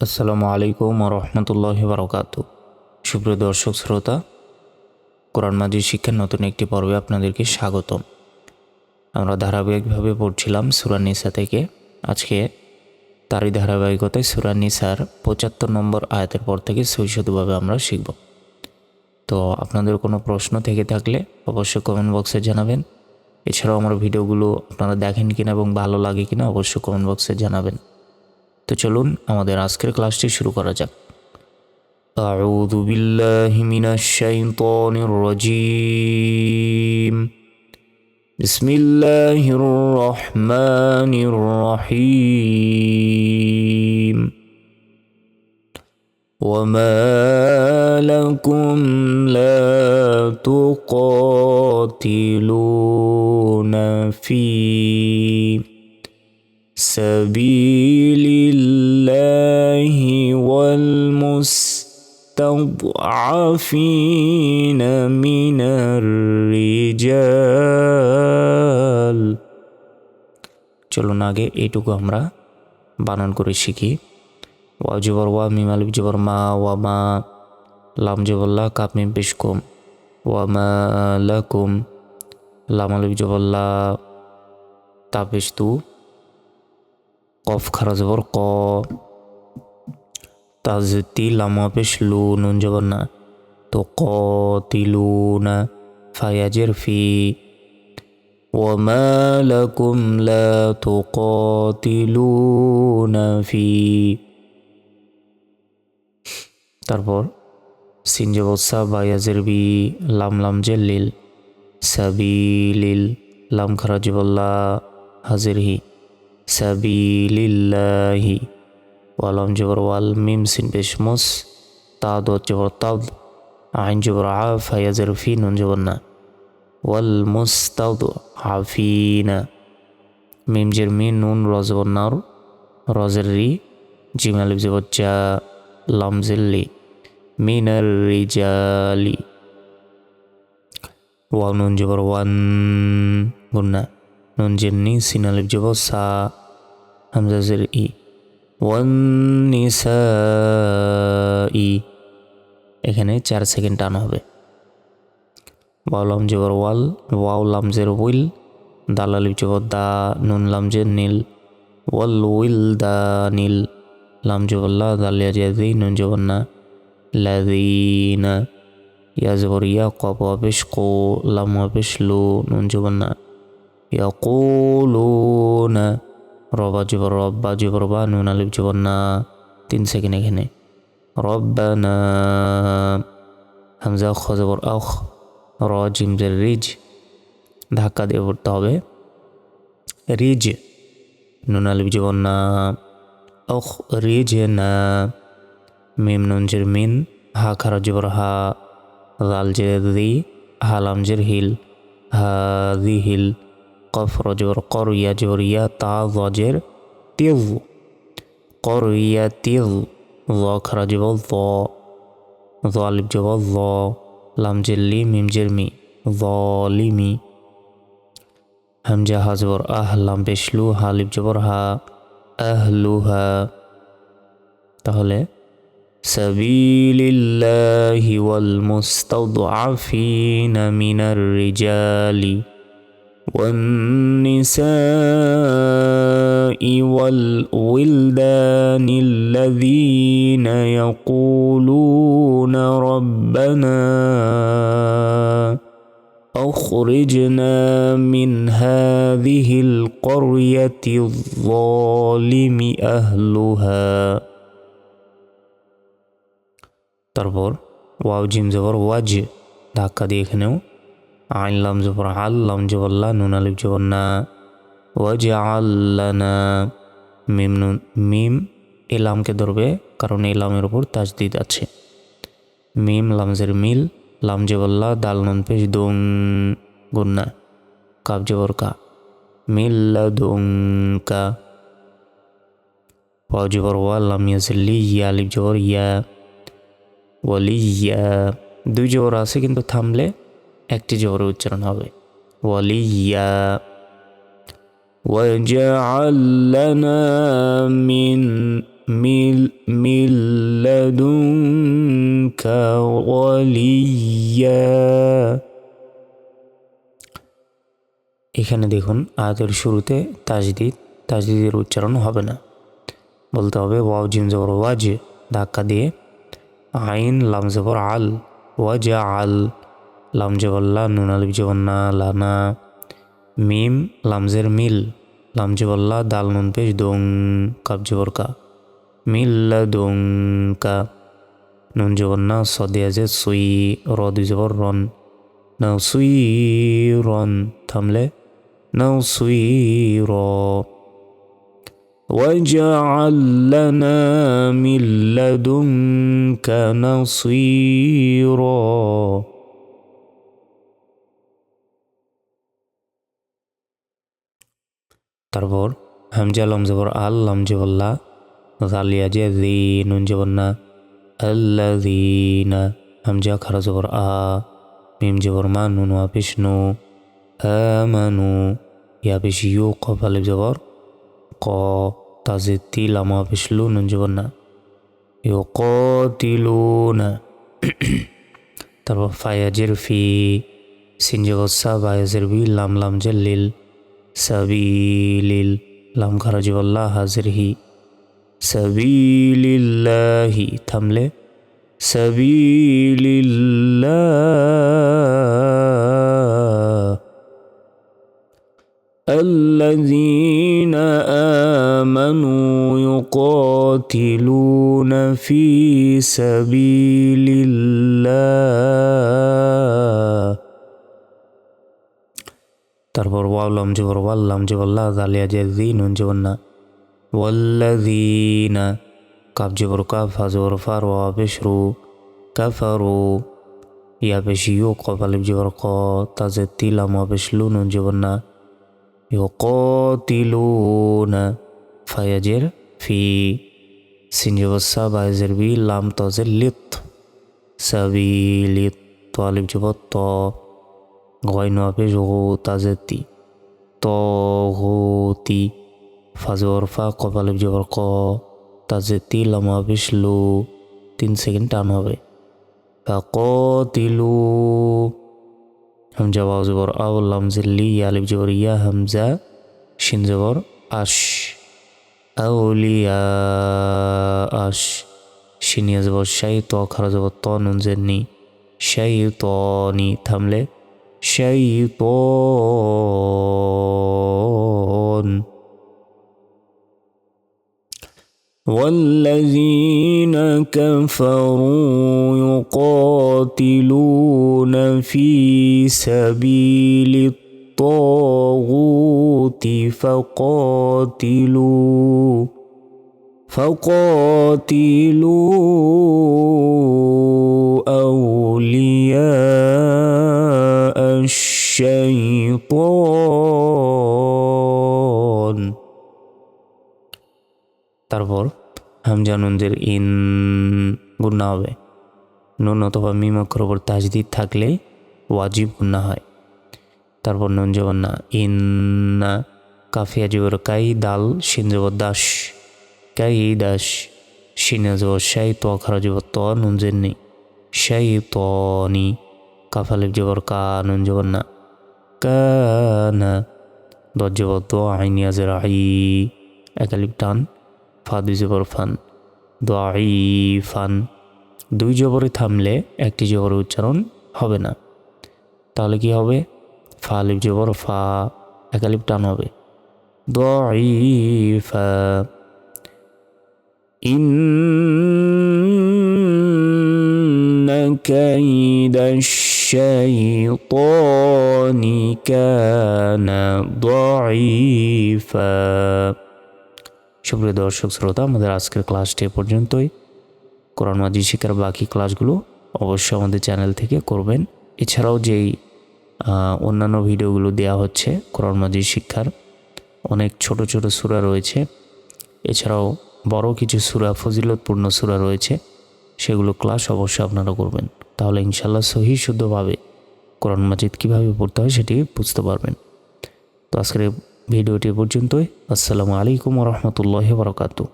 আসসালামু আলাইকুম রহমতুল্লাহ বারকাত। সুপ্রিয় দর্শক, শ্রোতা, কোরআন মাজিদ শিক্ষার নতুন একটি পর্বে আপনাদেরকে স্বাগতম। আমরা ধারাবাহিকভাবে পড়ছিলাম সুরান নিসা থেকে। আজকে তারই ধারাবাহিকতায় সুরান নিসার পঁচাত্তর নম্বর আয়াতের পর থেকে সৈশদভাবে আমরা শিখব। তো আপনাদের কোনো প্রশ্ন থেকে থাকলে অবশ্যই কমেন্ট বক্সে জানাবেন। এছাড়াও আমার ভিডিওগুলো আপনারা দেখেন কিনা এবং ভালো লাগে কিনা অবশ্যই কমেন্ট বক্সে জানাবেন। তো চলুন আমাদের আজকের ক্লাসটি শুরু করা যাক أعوذ بالله من الشيطان الرجيم بسم الله الرحمن الرحيم وما لكم لا تقاتلون في سبيل والمستضعفين من الرجال চলুন আগে এইটুকু আমরা বানান করে শিখি ওয়া জবর ওয়া মিম আলিফ জবর মা ওয়া মা লাম জবল্লা কাপ মিম পেশ কম ওয়া মা লাকুম লাম আলিফ জবল্লা তা পেশ তু কফ খারা জবর ক তাজতি লামা পেশ লু নুন জবর না তো ক তিলু না ফায়াজের ফি وما لكم لا تقاتلون في তারপর সিন জবর সা বায়াজের বি লাম লাম জের লিল সাবিলিল লাম খারা জবল্লা হাজির হি সাবিলিল্লাহি ওয়ালাম জবর ওয়াল মিম সিন পেশ মুস তাদ জবর তাদ আইন জবর আ ফায়াজের ফি নুন জবর না ওয়াল মুস্তাদ হাফিনা মিম জের মি নুন রজবর নার রজের রি জিম আলিফ জবর চা লাম জিল্লি মিনার রিজালি ওয়াল নুন জবর ওয়ান গুন্না নুন জের নি সিন আলিফ জবর সা হামজা জের ই ওয়ান ই এখানে চার সেকেন্ড টান হবে। ওয়ালাম জবর ওয়াল, ওয়াও লামজের উইল দাল আলিফ জবর দা, নুন লামজের নীল, ওয়াল উইল দা নীল, লাম জবল্লা দালিয়া জিয়াদি নুন জবর না লাদিনা ইয়া জবর ইয়া, কপ অপেশ কো, লাম অপেশ লু, নুন জবর না, ইয়া না। রবা জবর রব্বা জবর বা নুন আলিফ জবর না। তিন সেকেন্ড এখানে। রব্বানা। হামজা খ জবর আখ। র জিমজের রিজ। ধাক্কা দিয়ে পড়তে হবে। রিজ। নুন আলিফ জীবন না। অখ রিজ না। মিম নুন জের মিন। হা খারা জবর হা। লাল জের রি হালাম জের হিল। হা দি হিল। কফ রজবর কর ইয়া জবর ইয়া তা জের তিল কর ইয়া তিল ল খারা জবর ল জ আলিফ জবর ল লাম জেল্লি মিম জেরমি জলিমি হামজা হাজবর আহ লাম পেশলু হালিফ জবর হা আহলুহা তাহলে سبيل الله والمستضعفين من الرجال والنساء والولدان الذين يقولون ربنا اخرجنا من هذه القريه الظالم اهلها তারপর ওয়াও জিম জবর ওয়াজ ধাক্কা দিয়ে এখানেও আইন লাম জবর আল লাম জবল্লা নুন আলিফ জবর না। ওয়াজ আল্লানা মিম নুন, মিম এলামকে ধরবে কারণ এলামের লামের উপর তাজদিদ আছে। মিম লামজের মিল, লাম জবল্লা দাল নুন পেশ দুং গুন্না কাব জবর কা। মিল্লা দুং কা। ওয়াও জবর ওয়া, লাম ইয়াজিল্লি ইয়া আলিফ জবর ইয়া। ওয়ালি ইয়া। দুই জবর আছে কিন্তু থামলে একটি জবর উচ্চারণ হবে ওয়ালিয়া واجعل لنا من মিল মিল লাদুনকা ওয়ালিয়া এখানে দেখুন আয়াতের শুরুতে তাজদিদ তাজদিদের উচ্চারণ হবে না বলতে হবে ওয়াও জিম জবর ওয়াজ ধাক্কা দিয়ে আইন লাম জবর আল ওয়াজ আল লাম জবল্লা নুন আলিফ জবন্না লানা মিম লামজের মিল লাম জবল্লা দাল নুন পেশ দোং কাব জবর কা মিল্লা দোং কা নুন জবন্না সদে আছে সুই র দুই জবর রন নাও সুই রন থামলে নাও সুই র واجعل لنا من لدنك نصيرا তারপর হামজা লম জবর আল লম জবল্লা জালিয়া যে জি নুন জবর না আল্লাযীনা হামজা খারা জবর আ, মিম জবর মা নুন ওয়া পেশ নু, আমানু, ইয়া পেশ ইউ কফ আলিফ জবর ক তাজে তি লামা পেশ লু, নুন জবর না ইউকাতিলুনা তারপর ফায়াজের ফি সিন জবর সা বায়াজের বি লাম লাম سبيل لام خرج والله حاضره. سبيل الله تملي. سبيل الله الذين آمنوا يقاتلون في سبيل الله তারপর ওয়াও লাম জবর ওয়াল লাম জবর লা জালিয়া নুন জবর না। ওয়াল্লাযীনা, কাফ জবর কাফ, হা জবর ফার ওয়া পেশ রু কাফারু। ইয়া পেশ ইউ কফ আলিফ জবর ক তাজে তি লাম ওয়া পেশ লু নুন জবর না। ইউকাতিলুনা ফায়াজের ফি। সিন জবর সা, বায়াজের বি, লাম তাজের লিত। সাবিলিত তো, আলিফ জবর ত। গয় নোয়া পেশ গো তাজের তি তগুতি ফাজর ফা কপালে জবর ক তাজে তি লামা পেশ লু তিন সেকেন্ড টান হবে ফাকতিলু হামজা ওয়াও জবর আও লাম জিল্লি আলিফ জবর ইয়া হামজা শিন জবর আশ আউলিয়া আশ শিনিয়া জবর শাই ত খারা ত নুন জেননি ত নি থামলে شيطان. والذين كفروا يقاتلون في سبيل الطاغوت فقاتلوا. فقاتلوا أولياء الشيطان তারপর হামজা নুনদের ইন গুন্না হবে নুন অথবা মিম অক্ষর ওপর তাজদিদ থাকলে ওয়াজিব গুন্না হয় তারপর নুন জবর না ইন্না কাফিয়া জবর কাই দাল শিন জবর দাস দাস শিনা জবর শাই তো খারা জবর ত নুন জেননি শাই তনি কাফালিফ জবর কা নুন জবর না কানা দর জবর ফান দোয়াই ফান দুই জবরে থামলে একটি জবর উচ্চারণ হবে না। তাহলে কি হবে? ফা লিপ জবর ফা। একালিপ টান হবে। দোয়াই ফা إن كيد الشيطان كان ضعيفا সুপ্রিয় দর্শক শ্রোতা আমাদের আজকের ক্লাসটি এ পর্যন্তই কোরআন মাজি শিক্ষার বাকি ক্লাসগুলো অবশ্যই আমাদের চ্যানেল থেকে করবেন এছাড়াও যেই আহ, অন্যান্য ভিডিওগুলো দেওয়া হচ্ছে কোরআন মাজি শিক্ষার অনেক ছোট ছোট সূরা রয়েছে এছাড়াও বড় কিছু সুরা, ফজিলতপূর্ণ সুরা রয়েছে, সেগুলো ক্লাস অবশ্যই আপনারা করবেন। তাহলে ইনশাল্লাহ সহি, শুদ্ধভাবে কোরআন মাজিদ কীভাবে পড়তে হয় সেটি বুঝতে পারবেন। তো আজকের ভিডিওটি পর্যন্তই। আসসালামু আলাইকুম রহমতুল্লাহ বরকাতু